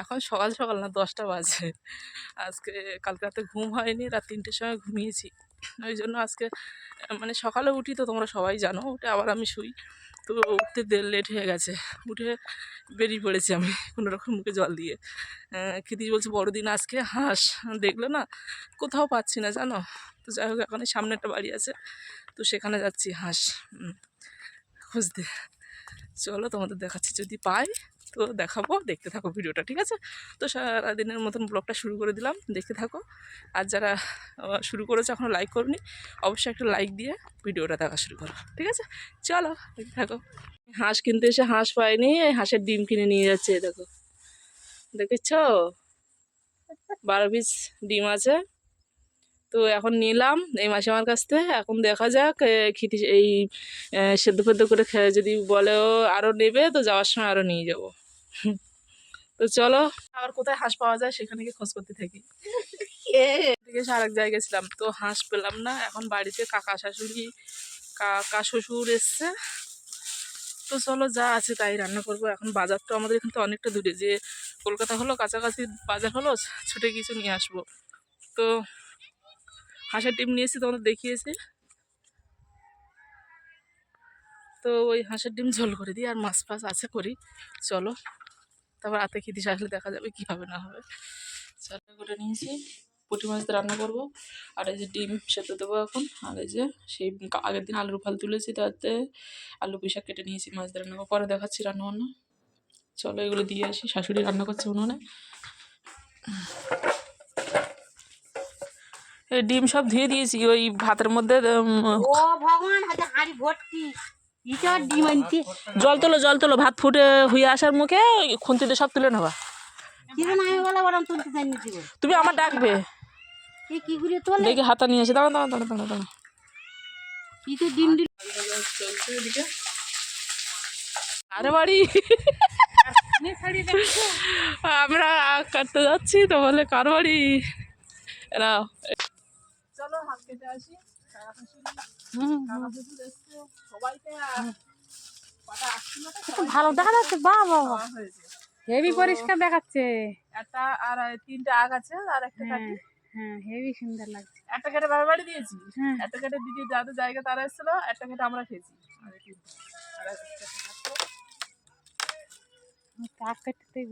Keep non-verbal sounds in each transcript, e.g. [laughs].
এখন সকাল সকাল না, দশটা বাজে। আজকে কালকে রাতে ঘুম হয়নি, রাত তিনটের সময় ঘুমিয়েছি। ওই জন্য আজকে মানে সকালে উঠি তো তোমরা সবাই জানো, উঠে আবার আমি শুই। তো উঠতে দেড় লেট হয়ে গেছে। উঠে বেরিয়ে পড়েছি আমি কোনো রকম মুখে জল দিয়ে। খিদিস বলছে, বড়দিন আজকে, হাঁস, দেখল না? কোথাও পাচ্ছি না, জানো? তো যাই হোক, এখন সামনে একটা বাড়ি আছে, তো সেখানে যাচ্ছি, হাঁস। খুঁজতে। চলো তোমাদের দেখাচ্ছি, যদি পাই তো দেখাবো, দেখতে থাকো ভিডিওটা, ঠিক আছে? তো সারাদিনের মতন ব্লগটা শুরু করে দিলাম, দেখতে থাকো। আর যারা শুরু করেছে এখনও লাইক করনি, অবশ্যই একটা লাইক দিয়ে ভিডিওটা দেখা শুরু করো, ঠিক আছে? চলো, দেখতে থাকো। হাঁস কিনতে এসে হাঁস পায়নি, হাঁসের ডিম কিনে নিয়ে যাচ্ছে দেখো। দেখেছ? বারো পিস ডিম আছে। তো এখন নিলাম, এই মাসে আমার কাছ থেকে, এখন দেখা যাক খিটি, এই সেদ্ধ ফেদ্ধ করে যদি বলে ও আরও নেবে, তো যাওয়ার সময় আরও নিয়ে যাব। তো চলো আবার কোথায় হাঁস পাওয়া যায় সেখানে গিয়ে খোঁজ করতে থাকি। আরেক জায়গায় গেছিলাম তো হাঁস পেলাম না এখন বাড়িতে কাকা শাশুড়ি কাকা শ্বশুর এসছে। তো চলো যা আছে তাই রান্না করব। এখন বাজারটা আমাদের এখান থেকে অনেকটা দূরে যে কলকাতা হলো কাছাকাছি বাজার হলো ছুটে কিছু নিয়ে আসব। তো হাঁসের ডিম নিয়েছি তোমাদের দেখিয়েছি। তো ওই হাঁসের ডিম ঝোল করে দিই আর মাছ ফাছ আছে করি। চলো। তারপর রাতে খেতে আসলে দেখা যাবে কী হবে না হবে। চারটা করে নিয়েছি, পুঁটি মাছ রান্না করব। আর এই যে ডিম সেদ্ধ দেবো এখন। আর এই যে সেই আগের দিন আলুর ফাল তুলেছি, তাতে আলু পুঁইশাক কেটে নিয়েছি, মাছ রান্না করব। পরে দেখাচ্ছি রান্না বান্না চলো এগুলো দিয়ে আসি, শাশুড়ি রান্না করছে উনুনে। ডিম সব ধুয়ে দিয়েছি, ওই ভাতের মধ্যে ও ভগবান, হাতে হাড়ি ভর্তি। জল তোলো জল তোলো ভাত ফুটে হয়ে আসার মুখে খুন্তিতে সব তুলে নেবা। তুমি আমার ডাকবে। দেখি হাতা নিয়ে এসে দাঁড়া দাঁড়া দাঁড়া দাঁড়া দাঁড়া কি তো ডিম ডিম চলছে এদিকে আরে বাড়ি। আমরা কাটতে যাচ্ছি তো বলে কার বাড়ি? চলো হাত কেটে আসি। ভালো দেখা যাচ্ছে বা বাবা হেভি পরিষ্কার দেখাচ্ছে একটা আর তিনটা আগ আছে আর একটা হ্যাঁ কাটি হ্যাঁ হেভি সুন্দর লাগছে। একটা কেটে বাড়ি দিয়েছি হ্যাঁ। একটা কেটে দিদি যাদের জায়গা তারা এসেছিল একটা কেটে আমরা খেয়েছি। কাক কাটতেই।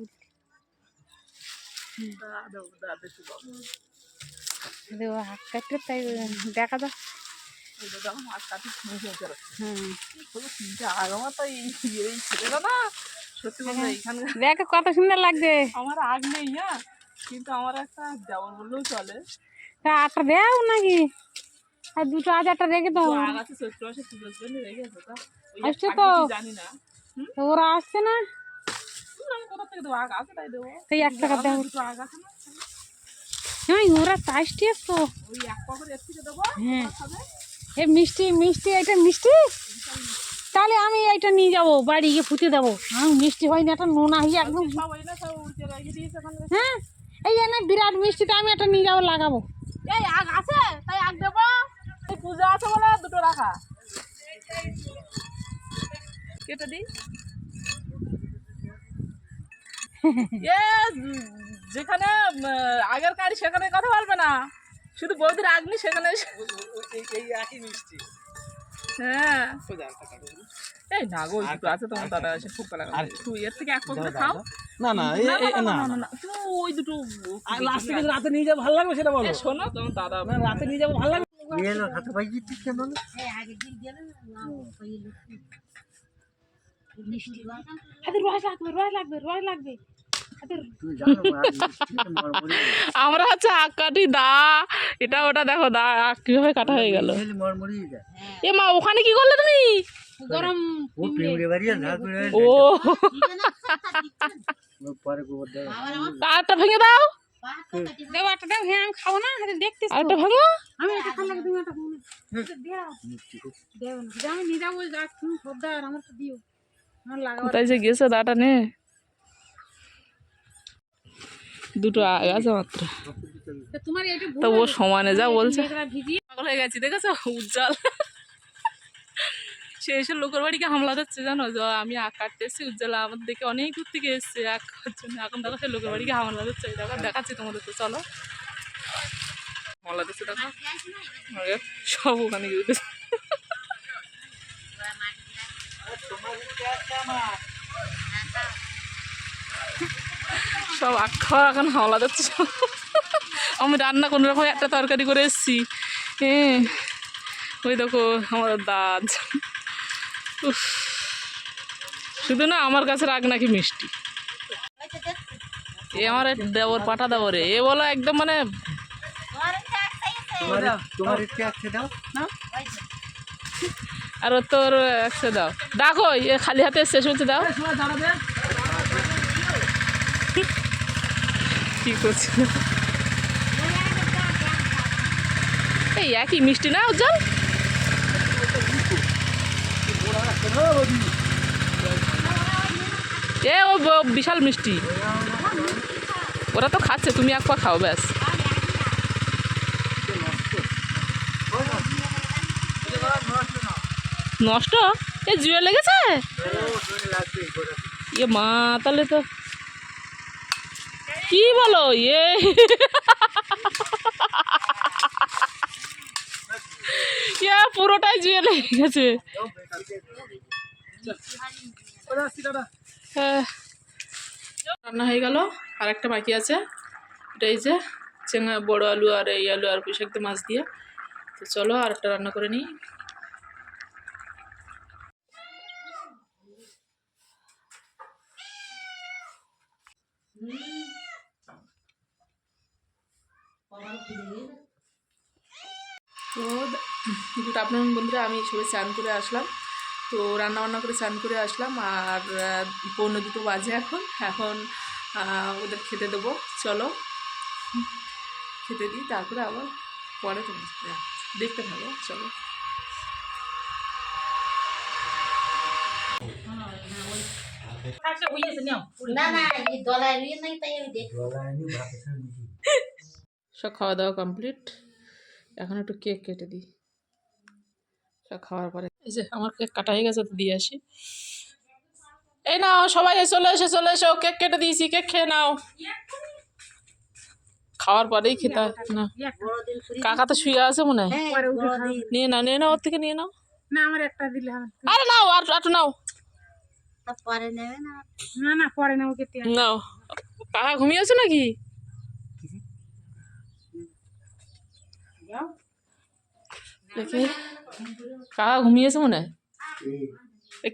কাটতে তাই দেখা যাচ্ছে মাছ কাটি আমার তো এই এই ছেলেরা না? সত্যি কথা এখানে দেখো কত সুন্দর লাগছে। আমার আগ নেই হ্যাঁ? কিন্তু আমার একটা দেওয়ার বললেও চলে। তা আটটা দেও নাকি? আর দুটো আজ একটা রেখে দাও। আগ আছে চৈত্র মাসে পুজোর জন্য রেখে আছে তো আসছে তো। জানি না। ওরা আসছে না? কোথা থেকে দেবো? আগ আছে তাই দেবো। তাই এক টাকা আমার দেও। দুটো আগ আছে না? হ্যাঁ ওরা চাইছি তো ওই এক পা করে এর থেকে দেবো হ্যাঁ। এ মিষ্টি মিষ্টি এটা মিষ্টি? তাহলে আমি এটা নিয়ে যাব বাড়ি গিয়ে ফুটে দেবো। হ্যাঁ মিষ্টি হয়নি একটা নোনা হয়ে একদম হ্যাঁ এই না বিরাট মিষ্টিটা আমি একটা নিয়ে যাব লাগাবো। এই আগ আছে? তাই আগ দেবো। এই পূজা আছে বলে দুটো রাখা। কেটে দিই। [laughs] এ যেখানে আগের গাড়ি সেখানে কথা বলবে না। শুধু বৌদির আগনি সেখানে হ্যাঁ। এই না গো ওই আছে তোমার দাদা আছে খুব লাগা তুই এর থেকে এক পকেটে খাও। না না এ- না, না, না না, না, না, তুমি ওই দুটো লাস্ট থেকে রাতে নিয়ে যাব ভালো লাগবে সেটা বলো? এ, শোনো তোমার দাদা না, রাতে নিয়ে যাব ভালো লাগবে? হাতে রস লাগবে রস লাগবে। আমরা হচ্ছে আখ কাটি দা এটা ওটা দেখো দা আখ কীভাবে কাটা হয়ে গেল। এ মা ওখানে কি করলে তুমি? গরম ও [laughs] আটটা ভেঙে দাও। দেবো দেবো হ্যাঁ আমি খাব না এটা দেখতেছি ভাঙো। আমি এটা খাই তুমি একটা খাব। না না আমি নিয়ে যাব যা তুমি সর্দার আমার তো দিও। আমার লাগাবার কোথায় যে গেছে দাটা নে। দুটো আগ আছে মাত্র। তো ও সমানে যা বলছে। পাগল হয়ে গেছি দেখেছ? উজ্জ্বল। সে এসে লোকের বাড়িকে হামলা দিচ্ছে জানো? যে আমি আঁক কাটতে এসেছি উজ্জ্বল আমার দেখে অনেক দূর থেকে এসছে আঁক খাওয়ার জন্য এখন দেখো সে লোকের বাড়িকে হামলা এই দেখো দেখাচ্ছি তোমাদের তো চলো। হামলা দিচ্ছে দেখো। সব ওখানে গিয়ে উঠেছে। সব আখ এখন হাওলা যাচ্ছে আমি রান্না কোনো রকম একটা তরকারি করে এসেছি। হ্যাঁ ওই দেখো আমার দাঁত। শুধু না আমার কাছে রাগ নাকি মিষ্টি। এ আমার দেবর, পাটা দেবর। এ বলো একদম মানে আর তোর একশো দাও। ডাকো, এ খালি হাতে শেষ হচ্ছে দাও। কি করছি এই একই মিষ্টি না উজ্জ্বল এ, ও বিশাল মিষ্টি। ওরা তো খাচ্ছে, তুমি এক খাও, ব্যাস। নষ্ট? এ, জুয়ে লেগেছে? এ মা, তাহলে তো কি বলো? ইয়ে। এ পুরোটাই জুয়ে লেগে গেছে। হ্যাঁ। রান্না হয়ে গেল, আর একটা বাকি আছে। এটা এই যে চেঙ্গা বড় আলু আর এই আলু আর পুঁইশাক দিয়ে মাছ দিয়ে। তো চলো আর একটা রান্না করে নিই তো গুড আফটারনুন বন্ধুরা আমি সবে চান করে আসলাম। তো রান্না বান্না করে চান করে আসলাম আর আহ, পৌনে দুটো বাজে এখন। এখন ওদের খেতে দেবো। চলো খেতে দিই তারপরে আবার পরে তোমার। দেখতে থাকো চলো। না না এই দলায় নিয়ে নাই তাই আমি দেখি সব খাওয়া দাওয়া কমপ্লিট। এখন একটু কেক কেটে দিই। খাওয়ার পরে। এই যে আমার কেক কাটা হয়ে গেছে তো দিয়ে আসি। এই নাও সবাই এসে চলে এসে চলে এসো কেক কেটে দিয়েছি কেক খেয়ে নাও। খাওয়ার পরেই খেতে না। কাকা তো শুয়ে আছে মনে হয়। হ্যাঁ নিয়ে নাও নিয়ে নাও ওর থেকে নিয়ে নাও। না আমার একটা দিলে হবে আরে নাও আর একটু নাও। পরে নেবে না। না না পরে না ওকে তেল নাও। কাকা ঘুমিয়েছো নাকি? দেখি। কাকা ঘুমিয়েছে মনে হয়?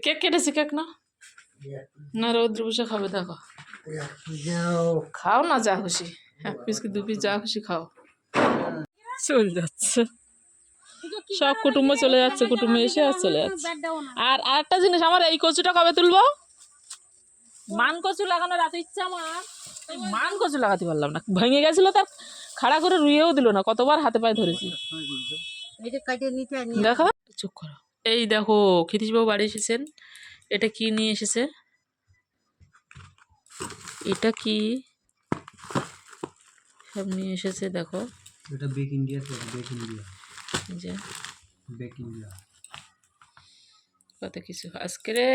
কেক কেটেছি কেক না? না রৌদ্র বসে খাবে দেখো। খাও না যা খুশি। এক পিস কি দু পিস যা খুশি খাও। চলে যাচ্ছে। সব কুটুম্ব চলে যাচ্ছে কুটুম্ব এসে আর চলে যাচ্ছে। আর আরেকটা জিনিস আমার এই কচুটা কবে তুলবো? মান কচু লাগানোর এত ইচ্ছা আমার মান কচু লাগাতে পারলাম না। ভেঙে গেছিল তার খাড়া করে রুইয়েও দিল না কতবার হাতে পায়ে ধরেছি। দেখো। চুপ করো। এই দেখো ক্ষিতীশবাবু বাড়ি এসেছেন। এটা কি নিয়ে এসেছে? এটা কি? সব নিয়ে এসেছে দেখো। এটা বেক ইন্ডিয়া বেক ইন্ডিয়া যে। বেক ইন্ডিয়া কত কিছু। আজকে রে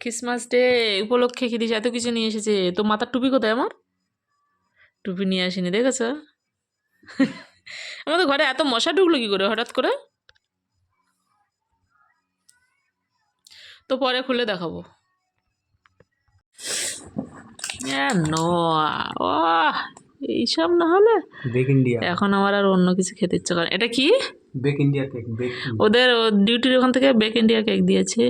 ক্রিসমাস ডে উপলক্ষে খিদিস এত কিছু নিয়ে এসেছে। তো মাথার টুপি কোথায় আমার? টুপি নিয়ে আসিনি দেখেছ? আমাদের ঘরে এত মশা ঢুকলো কি করে হঠাৎ করে? তো পরে খুলে দেখাবো। এইসব না হলে বেক ইন্ডিয়া এখন আমার আর অন্য কিছু খেতে ইচ্ছে করে এটা কি? বেক ইন্ডিয়া কেক বেক ওদের ডিউটির ওখান থেকে বেক ইন্ডিয়া কেক দিয়েছে।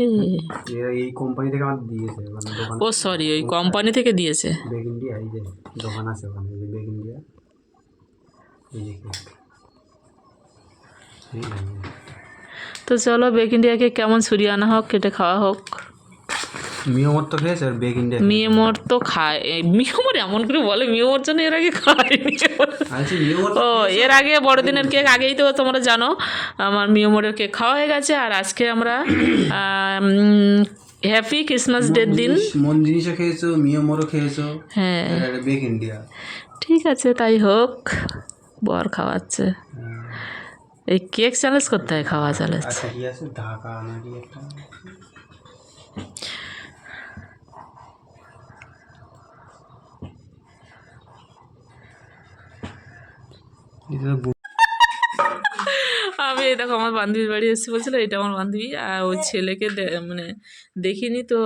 এই কোম্পানি থেকে আমার দিয়েছে মানে ও সরি ওই কোম্পানি থেকে দিয়েছে। বেক ইন্ডিয়া এই যে দোকান আছে ওখানে বেক ইন্ডিয়া এই। তো চলো বেক ইন্ডিয়াকে কেমন ছুরি আনা হোক কেটে খাওয়া হোক। মিয়মর তো খেয়েছে আর বেগ ইন্ডিয়া মিয়মর তো খায় এই মিয়মর এমন করে বলে মিয়মর জন্য এর আগে খায়নি আচ্ছা ও এর আগে বড়দিনের কেক আগেই তো তোমরা জানো আমার মিয়মরের কেক খাওয়া হয়ে গেছে আর আজকে আমরা হ্যাপি ক্রিসমাস ডের দিন। মন জিনিসও খেয়েছো মিয়মরও খেয়েছো। হ্যাঁ। বেগ ইন্ডিয়া ঠিক আছে তাই হোক বর খাওয়াচ্ছে। এই কেক চ্যালেঞ্জ করতে হয় খাওয়া চ্যালেঞ্জ আমি দেখো আমার বান্ধবীর বাড়ি এসেছি বলছিল এটা আমার বান্ধবী আর ওই ছেলেকে মানে দেখিনি তো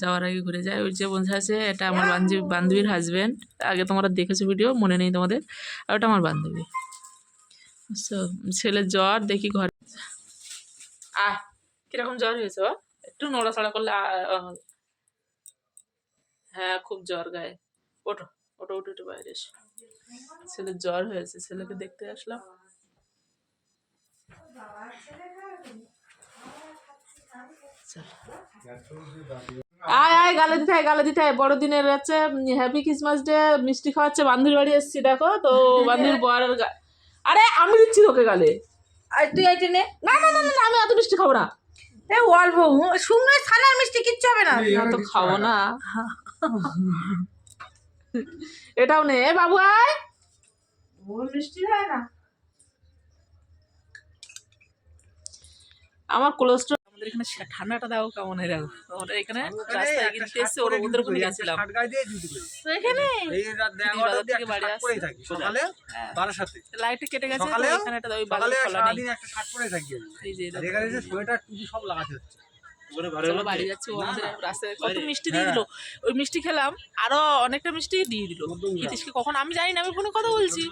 যাওয়ার আগে ঘুরে যায়। ওই যে বোঝা আছে এটা আমার বান্ধবী বান্ধবীর হাজব্যান্ড আগে তোমরা দেখেছ ভিডিও মনে নেই তোমাদের আর ওটা আমার বান্ধবী। ছেলের জ্বর, দেখি ঘরে। আহ, কীরকম জ্বর হয়েছে ও? একটু নড়াচড়া করলে আ- আ- হ্যাঁ খুব জ্বর গায়ে। ওঠো ওটো ওটো ওটো বাইরে এসো। ছেলের জ্বর হয়েছে, ছেলেকে দেখতে আসলাম। আয় আয়, গালে দিতে গালে দিতে বড়দিনের হচ্ছে হ্যাপি ক্রিসমাস ডে মিষ্টি খাওয়াচ্ছে বান্ধবীর বাড়ি এসেছি, দেখো। তো বান্ধবীর বরের গা- আরে আমি দিচ্ছি তোকে গালে। আর তুই এইটা নে না না না আমি এত মিষ্টি খাব না। এ অল্প শুকনো ছানার মিষ্টি কিচ্ছু হবে না। না তো খাব না। এটাও নে। এ বাবু আয়। ও মিষ্টি হয় না? আমার কোলেস্ট্রল আমাদের এখানে ঠান্ডাটা দাও কেমন হয় এখানে রাস্তায় কিনতে এসছে ওর ওদের ওখানে গেছিলাম। এখানে? লাইটটা কেটে গেছে এখানে একটা ওই বাজার খোলা নেই। একটা শার্ট পরে থাকি এই যে এখানে এসে সোয়েটার টুপি সব লাগাতে হচ্ছে। চলো বাড়ি যাচ্ছি আমাদের রাস্তায় কত মিষ্টি দিয়ে দিল? ওই মিষ্টি খেলাম আরও অনেকটা মিষ্টি দিয়ে দিল। কখন? আমি জানি না আমি ফোনে কথা বলছি।